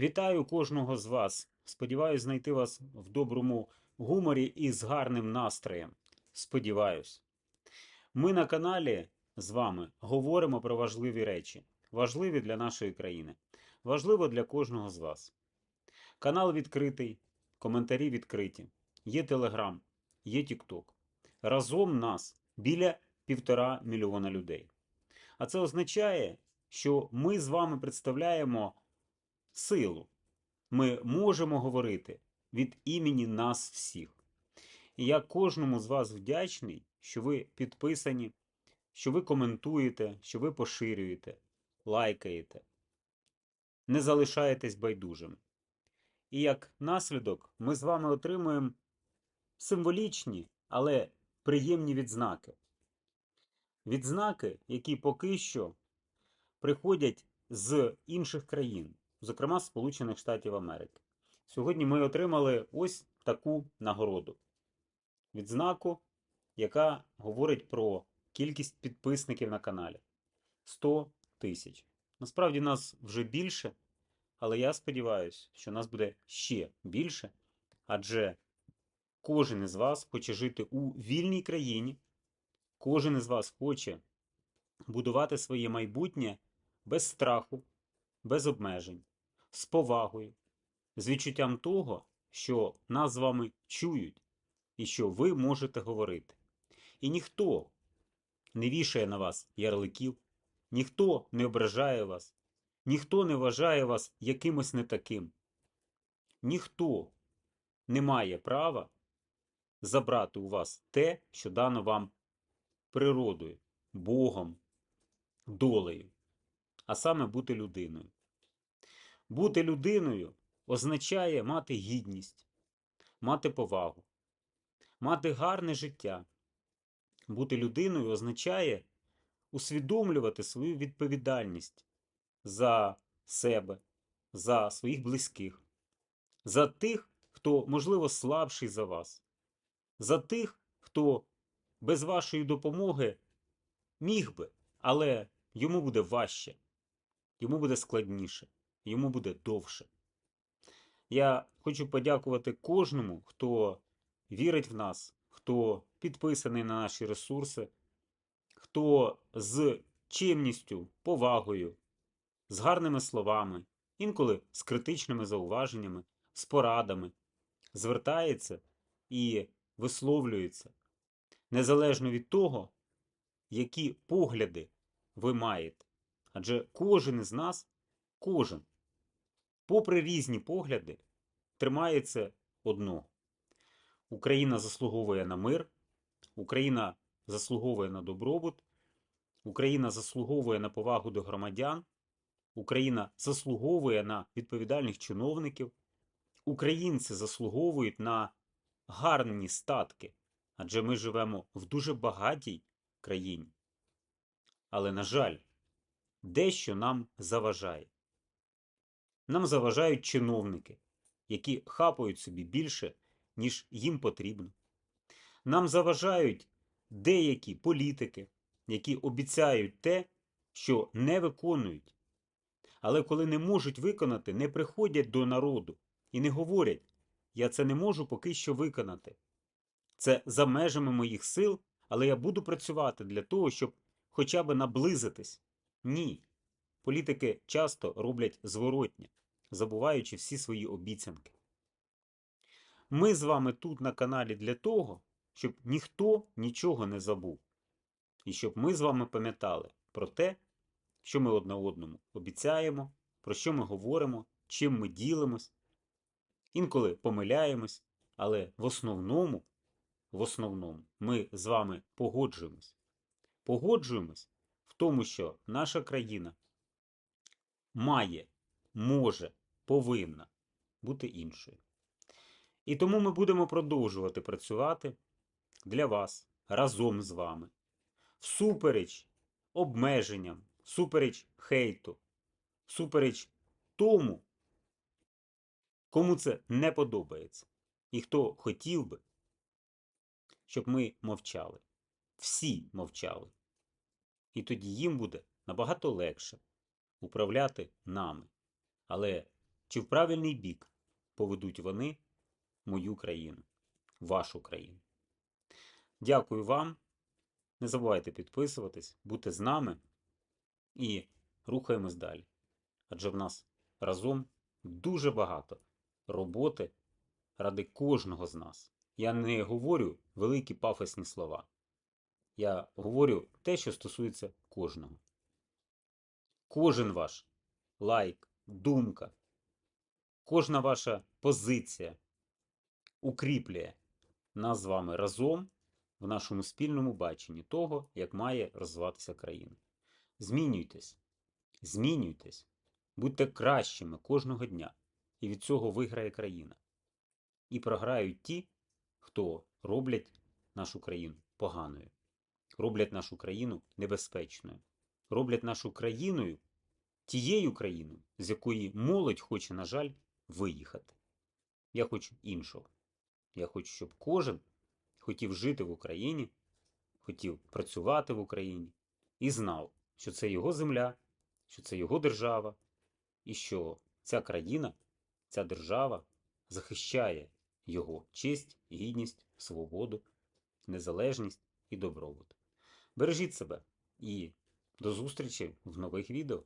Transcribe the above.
Вітаю кожного з вас. Сподіваюсь знайти вас в доброму гуморі і з гарним настроєм. Сподіваюсь. Ми на каналі з вами говоримо про важливі речі, важливі для нашої країни, важливо для кожного з вас. Канал відкритий, коментарі відкриті. Є Телеграм, є Тікток. Разом нас біля півтора мільйона людей. А це означає, що ми з вами представляємо силу. Ми можемо говорити від імені нас всіх. І я кожному з вас вдячний, що ви підписані, що ви коментуєте, що ви поширюєте, лайкаєте, не залишаєтесь байдужими. І як наслідок ми з вами отримуємо символічні, але приємні відзнаки. Відзнаки, які поки що приходять з інших країн, зокрема Сполучених Штатів Америки. Сьогодні ми отримали ось таку нагороду. Відзнаку, яка говорить про кількість підписників на каналі 100 тисяч. Насправді нас вже більше, але я сподіваюся, що нас буде ще більше, адже кожен із вас хоче жити у вільній країні, кожен із вас хоче будувати своє майбутнє без страху, без обмежень, з повагою, з відчуттям того, що нас з вами чують і що ви можете говорити. І ніхто не вішає на вас ярликів, ніхто не ображає вас, ніхто не вважає вас якимось не таким. Ніхто не має права забрати у вас те, що дано вам природою, Богом, долею, а саме бути людиною. Бути людиною означає мати гідність, мати повагу, мати гарне життя. Бути людиною означає усвідомлювати свою відповідальність за себе, за своїх близьких, за тих, хто, можливо, слабший за вас, за тих, хто без вашої допомоги міг би, але йому буде важче, йому буде складніше, йому буде довше. Я хочу подякувати кожному, хто вірить в нас, хто підписаний на наші ресурси, хто з чимністю, повагою, з гарними словами, інколи з критичними зауваженнями, з порадами, звертається і висловлюється, незалежно від того, які погляди ви маєте. Адже кожен із нас, кожен, попри різні погляди, тримається одного. Україна заслуговує на мир, Україна заслуговує на добробут, Україна заслуговує на повагу до громадян, Україна заслуговує на відповідальних чиновників, українці заслуговують на гарні статки, адже ми живемо в дуже багатій країні. Але, на жаль, дещо нам заважає. Нам заважають чиновники, які хапають собі більше, ніж їм потрібно. Нам заважають деякі політики, які обіцяють те, що не виконують. Але коли не можуть виконати, не приходять до народу і не говорять: я це не можу поки що виконати. Це за межами моїх сил, але я буду працювати для того, щоб хоча б наблизитись. Ні. Політики часто роблять зворотнє, забуваючи всі свої обіцянки. Ми з вами тут на каналі для того, щоб ніхто нічого не забув. І щоб ми з вами пам'ятали про те, що ми одне одному обіцяємо, про що ми говоримо, чим ми ділимось. Інколи помиляємось, але в основному, в основному ми з вами погоджуємось. Погоджуємось в тому, що наша країна має, може, повинна бути іншою. І тому ми будемо продовжувати працювати для вас разом з вами, всупереч обмеженням, всупереч хейту, всупереч тому, кому це не подобається, і хто хотів би, щоб ми мовчали. Всі мовчали. І тоді їм буде набагато легше управляти нами. Але чи в правильний бік поведуть вони мою країну, вашу країну. Дякую вам. Не забувайте підписуватись, бути з нами і рухаємось далі. Адже в нас разом дуже багато роботи ради кожного з нас. Я не говорю великі пафосні слова. Я говорю те, що стосується кожного. Кожен ваш лайк, думка, кожна ваша позиція укріплює нас з вами разом в нашому спільному баченні того, як має розвиватися країна. Змінюйтесь, змінюйтесь, будьте кращими кожного дня, і від цього виграє країна. І програють ті, хто роблять нашу країну поганою, роблять нашу країну небезпечною, роблять нашу країною тією країною, з якої молодь хоче, на жаль, виїхати. Я хочу іншого. Я хочу, щоб кожен хотів жити в Україні, хотів працювати в Україні і знав, що це його земля, що це його держава, і що ця країна, ця держава захищає його честь, гідність, свободу, незалежність і добробут. Бережіть себе і до зустрічі в нових відео.